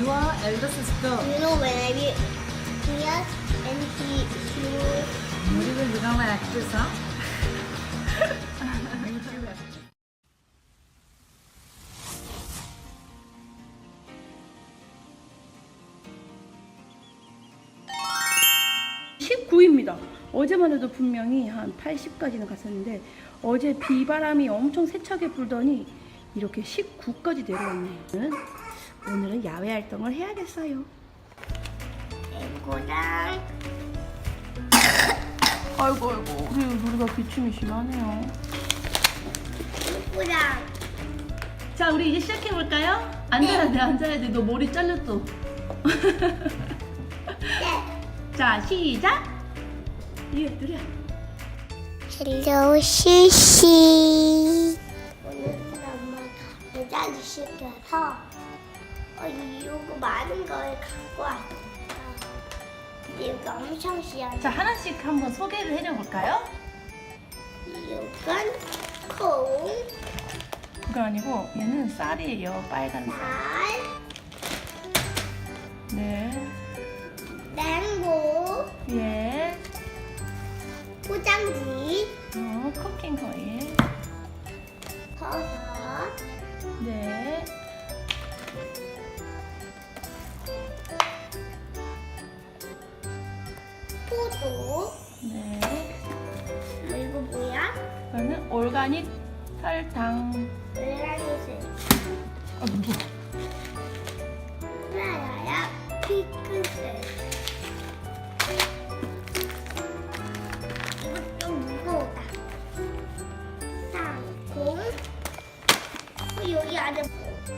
eldest sister. You know when I be here and he flew Nuri will become an actress, huh? 구입니다 어제만 해도 분명히 한 80까지는 갔었는데 어제 비바람이 엄청 세차게 불더니 이렇게 19까지 내려왔네요. 오늘은- 야외 활동을 해야겠어요. 앵고랑 아이고 아이고 우리 우리가 기침이 심하네요. 앵고랑 자 우리 이제 시작해 볼까요? 앉아야 돼 앉아야 돼. 너 머리 잘렸어. 네. 자 시작. 누리야 누리야. 헬로 시시 오늘은 엄마가 여자 시켜서 어, 이거 많은 걸 갖고 왔어요 이거 엄청 시원해 자 하나씩 한번 소개를 해줘 볼까요? 이건 콩, 그거 아니고 얘는 쌀이에요 빨간색. 달, 네. 맹고, 예. 포장지, 어, 쿠킹. 버 올가닉 설탕. 아, 뭐. 라라야 핑크색 이거 좀 무거우다 땅콩 어, 여기 안에 뭐,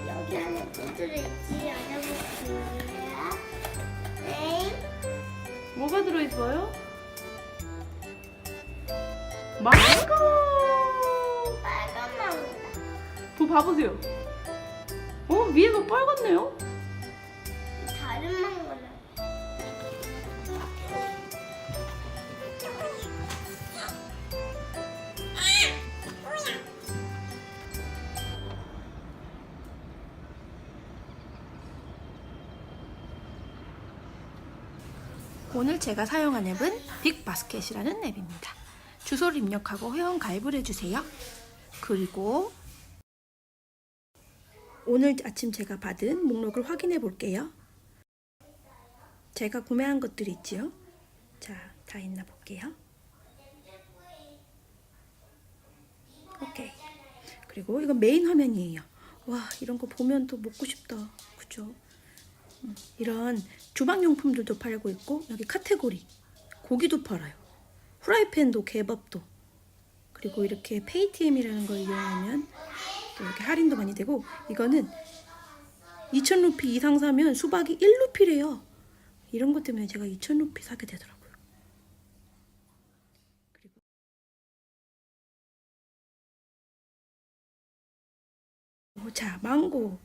여기 안에 뭐 들어있지 안에 볼게요 네 뭐가 들어있어요? 망고! 그 봐보세요. 어, 위에가 빨갛네요? 다른 망고는 오늘 제가 사용한 앱은 빅바스켓이라는 앱입니다. 주소를 입력하고 회원 가입을 해주세요. 그리고 오늘 아침 제가 받은 목록을 확인해 볼게요. 제가 구매한 것들이 있지요. 자, 다 있나 볼게요. 오케이. 그리고 이건 메인 화면이에요. 와, 이런 거 보면 또 먹고 싶다. 그죠? 음, 이런 주방용품들도 팔고 있고 여기 카테고리 고기도 팔아요. 후라이팬도 개밥도 그리고 이렇게 페이티엠이라는 걸 이용하면 또 이렇게 할인도 많이 되고 이거는 2,000루피 이상 사면 수박이 1루피래요. 이런 것 때문에 제가 2,000루피 사게 되더라고요. 자 망고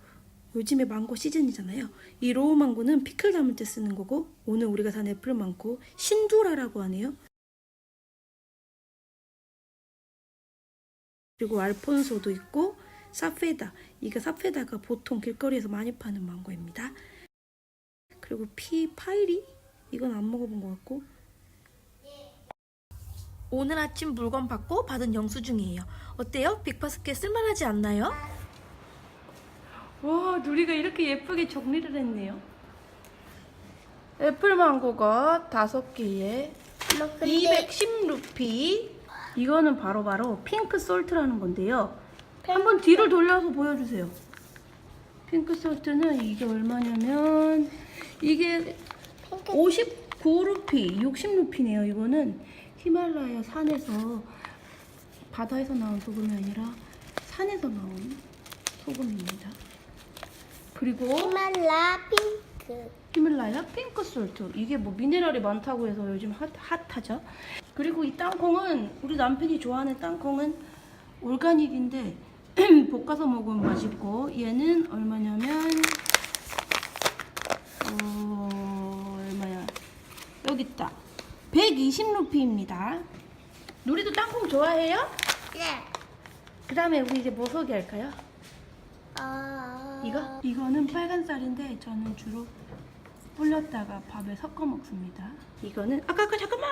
요즘에 망고 시즌이잖아요. 이 로우 망고는 피클 담을 때 쓰는 거고 오늘 우리가 산 애플 망고 신두라라고 하네요. 그리고 알폰소도 있고 사페다. 이게 사페다가 보통 길거리에서 많이 파는 망고입니다. 그리고 피 파이리 이건 안 먹어본 것 같고 오늘 아침 물건 받고 받은 영수증이에요. 어때요? 빅바스켓 쓸만하지 않나요? 와, 누리가 이렇게 예쁘게 정리를 했네요. 애플 망고가 다섯 개에 210루피. 이거는 바로바로 핑크 솔트라는 건데요. 한번 뒤를 돌려서 보여주세요. 핑크 솔트는 이게 얼마냐면 이게 59루피, 60루피네요. 이거는 히말라야 산에서 바다에서 나온 소금이 아니라 산에서 나온 소금입니다. 그리고 히말라 핑크 히말라야 핑크 솔트 이게 뭐 미네랄이 많다고 해서 요즘 핫, 핫하죠. 그리고 이 땅콩은 우리 남편이 좋아하는 땅콩은 올가닉인데 볶아서 먹으면 맛있고 얘는 얼마냐면 어, 얼마야 여기 있다 120루피입니다. 누리도 땅콩 좋아해요? 네 그 다음에 우리 이제 뭐 소개할까요? 아. 이거? 이거는 빨간 쌀인데 저는 주로 불렸다가 밥에 섞어 먹습니다. 이거는 아까 그 잠깐만.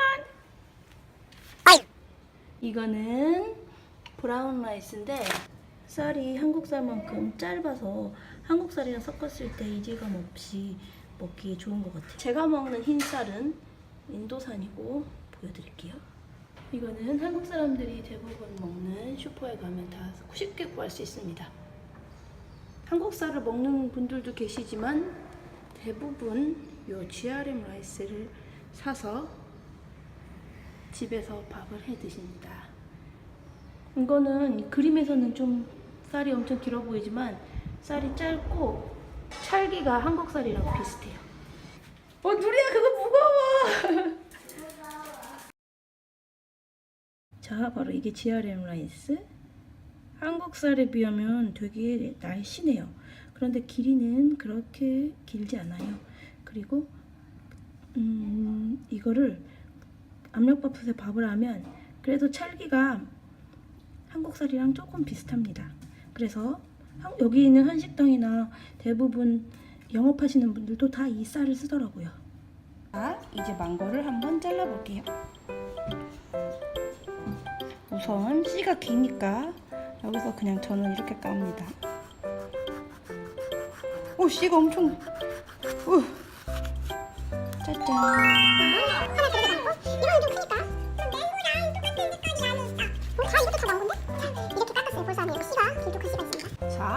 이거는 브라운 라이스인데 쌀이 한국 쌀만큼 짧아서 한국 쌀이랑 섞었을 때 이질감 없이 먹기 좋은 것 같아요. 제가 먹는 흰 쌀은 인도산이고 보여드릴게요. 이거는 한국 사람들이 대부분 먹는 슈퍼에 가면 다 쉽게 구할 수 있습니다. 한국 쌀을 먹는 분들도 계시지만 대부분 요 GRM 라이스를 사서 집에서 밥을 해 드십니다. 이거는 그림에서는 좀 쌀이 엄청 길어 보이지만 쌀이 짧고 찰기가 한국 쌀이랑 비슷해요. 어 누리야 그거 무거워. 자 바로 이게 GRM 라이스. 한국 쌀에 비하면 되게 날씬해요. 그런데 길이는 그렇게 길지 않아요. 그리고 음, 이거를 압력밥솥에 밥을 하면 그래도 찰기가 한국 쌀이랑 조금 비슷합니다. 그래서 한- 여기 있는 한식당이나 대부분 영업하시는 분들도 다 이 쌀을 쓰더라고요. 자, 이제 망고를 한번 잘라볼게요. 우선 씨가 기니까 여기서 그냥 저는 이렇게 깝니다. 오, 씨가 엄청. 우. 짜잔.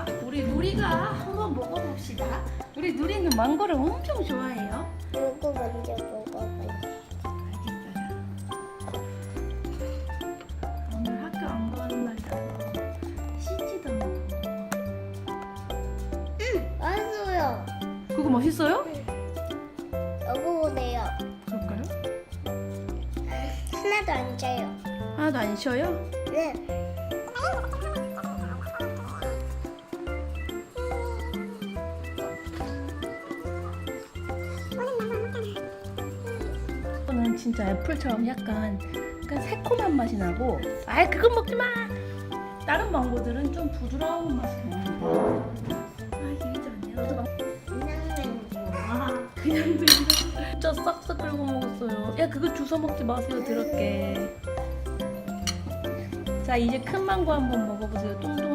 자, 우리 누리가 한번 먹어봅시다. 우리 누리는 망고를 엄청 좋아해요. 누구 먼저 먹어볼래? 알겠어요. 오늘 학교 안 가는 날이라서 씻지도 않고. 맛있어요. 그거 맛있어요? 먹어보세요. 그럴까요? 하나도 안 짜요. 하나도 안 쉬어요? 네. 진짜 애플처럼 약간, 약간 새콤한 맛이 나고 아이 그건 먹지 마. 다른 망고들은 좀 부드러운 맛이 나는 거. 아 이게 좋네요. 그냥 그냥 드시고 진짜 싹싹 긁어 먹었어요. 야 그거 주워 먹지 마세요. 더럽게. 자 이제 큰 망고 한번 먹어보세요. 똥똥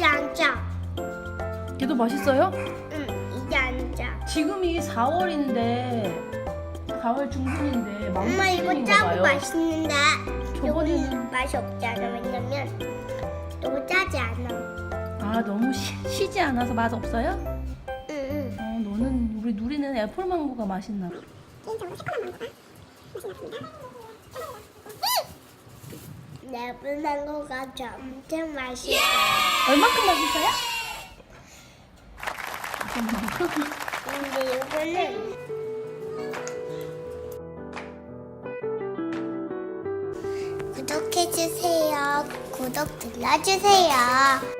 이제 안 짜. 얘도 맛있어요? 응, 이제 안 짜. 지금이 4월인데 4월 중순인데 망고 엄마 이거 시즌인가 짜고 봐요. 맛있는데 저번에는- 맛이 없잖아. 왜냐면 너무 짜지 않아. 아 너무 시, 시지 않아서 맛 없어요? 응, 응. 어 너는 우리 누리는 애플 망고가 맛있나 봐. 내분 망고가 엄청 맛있어. 얼마큼 맛있어요? 근데 이거는 구독해주세요. 구독 눌러주세요.